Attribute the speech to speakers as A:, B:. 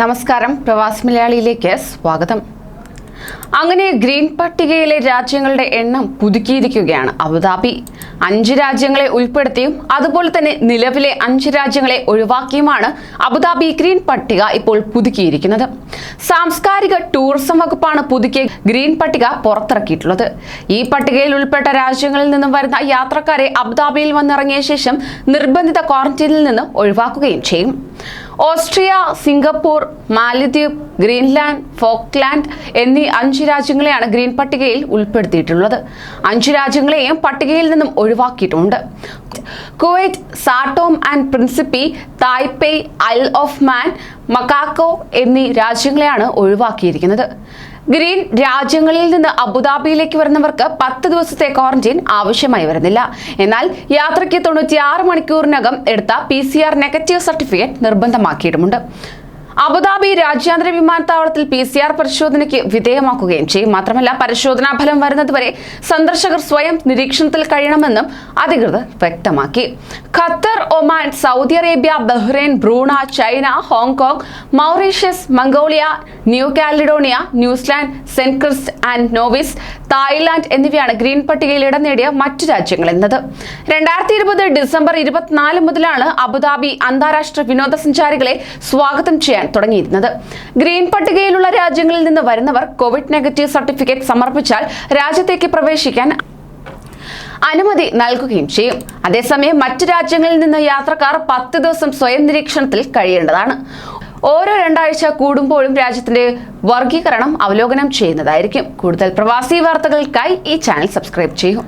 A: നമസ്കാരം. പ്രവാസി മലയാളിയിലേക്ക് സ്വാഗതം. അങ്ങനെ ഗ്രീൻ പട്ടികയിലെ രാജ്യങ്ങളുടെ എണ്ണം പുതുക്കിയിരിക്കുകയാണ് അബുദാബി. അഞ്ച് രാജ്യങ്ങളെ ഉൾപ്പെടുത്തിയും അതുപോലെ തന്നെ നിലവിലെ അഞ്ച് രാജ്യങ്ങളെ ഒഴിവാക്കിയുമാണ് അബുദാബി ഗ്രീൻ പട്ടിക ഇപ്പോൾ പുതുക്കിയിരിക്കുന്നത്. സാംസ്കാരിക ടൂറിസം വകുപ്പാണ് പുതുക്കിയ ഗ്രീൻ പട്ടിക പുറത്തിറക്കിയിട്ടുള്ളത്. ഈ പട്ടികയിൽ ഉൾപ്പെട്ട രാജ്യങ്ങളിൽ നിന്നും വരുന്ന യാത്രക്കാരെ അബുദാബിയിൽ വന്നിറങ്ങിയ ശേഷം നിർബന്ധിത ക്വാറന്റൈനിൽ നിന്ന് ഒഴിവാക്കുകയും ചെയ്യും. ഓസ്ട്രിയ സിംഗപ്പൂർ മാലദ്വീപ് ഗ്രീൻലാൻഡ് ഫോക്ലാൻഡ് എന്നീ അഞ്ച് രാജ്യങ്ങളെയാണ് ഗ്രീൻ പട്ടികയിൽ ഉൾപ്പെടുത്തിയിട്ടുള്ളത്. അഞ്ച് രാജ്യങ്ങളെയും പട്ടികയിൽ നിന്നും ഒഴിവാക്കിയിട്ടുണ്ട്. Kuwait Sao Tome and Principe Taipei Isle of Man Macau എന്നീ രാജ്യങ്ങളെയാണ് ഒഴിവാക്കിയിരിക്കുന്നത്. ഗ്രീൻ രാജ്യങ്ങളിൽ നിന്ന് അബുദാബിയിലേക്ക് വരുന്നവർക്ക് പത്ത് ദിവസത്തെ ക്വാറന്റീൻ ആവശ്യമായി വരുന്നില്ല. എന്നാൽ യാത്രയ്ക്ക് തൊണ്ണൂറ്റിയാറ് മണിക്കൂറിനകം എടുത്ത പി നെഗറ്റീവ് സർട്ടിഫിക്കറ്റ് നിർബന്ധമാക്കിയിട്ടുമുണ്ട്. അബുദാബി രാജ്യാന്തര വിമാനത്താവളത്തിൽ പി സി ആർ പരിശോധനയ്ക്ക് വിധേയമാക്കുകയും ചെയ്യും. മാത്രമല്ല പരിശോധനാ ഫലം വരുന്നതുവരെ സന്ദർശകർ സ്വയം നിരീക്ഷണത്തിൽ കഴിയണമെന്നും അധികൃതർ വ്യക്തമാക്കി. Qatar Oman Saudi Arabia Bahrain Brunei China Hong Kong Mauritius Mongolia New Caledonia New Zealand Saint Kitts and Nevis Thailand എന്നിവയാണ് ഗ്രീൻ പട്ടികയിൽ ഇടം നേടിയ മറ്റു രാജ്യങ്ങൾ എന്നത്. രണ്ടായിരത്തി ഇരുപത് ഡിസംബർ ഇരുപത്തിനാല് മുതലാണ് അബുദാബി അന്താരാഷ്ട്ര വിനോദസഞ്ചാരികളെ സ്വാഗതം ചെയ്യാൻ തുടങ്ങിയിരുന്നത്. ഗ്രീൻ പട്ടികയിലുള്ള രാജ്യങ്ങളിൽ നിന്ന് വരുന്നവർ കോവിഡ് നെഗറ്റീവ് സർട്ടിഫിക്കറ്റ് സമർപ്പിച്ചാൽ രാജ്യത്തേക്ക് പ്രവേശിക്കാൻ അനുമതി നൽകുകയും ചെയ്യും. അതേസമയം മറ്റു രാജ്യങ്ങളിൽ നിന്ന് യാത്രക്കാർ പത്ത് ദിവസം സ്വയം നിരീക്ഷണത്തിൽ കഴിയേണ്ടതാണ്. ഓരോ രണ്ടാഴ്ച കൂടുമ്പോഴും രാജ്യത്തിന്റെ വർഗീകരണം അവലോകനം ചെയ്യുന്നതായിരിക്കും. കൂടുതൽ പ്രവാസി വാർത്തകൾക്കായി ഈ ചാനൽ സബ്സ്ക്രൈബ് ചെയ്യൂ.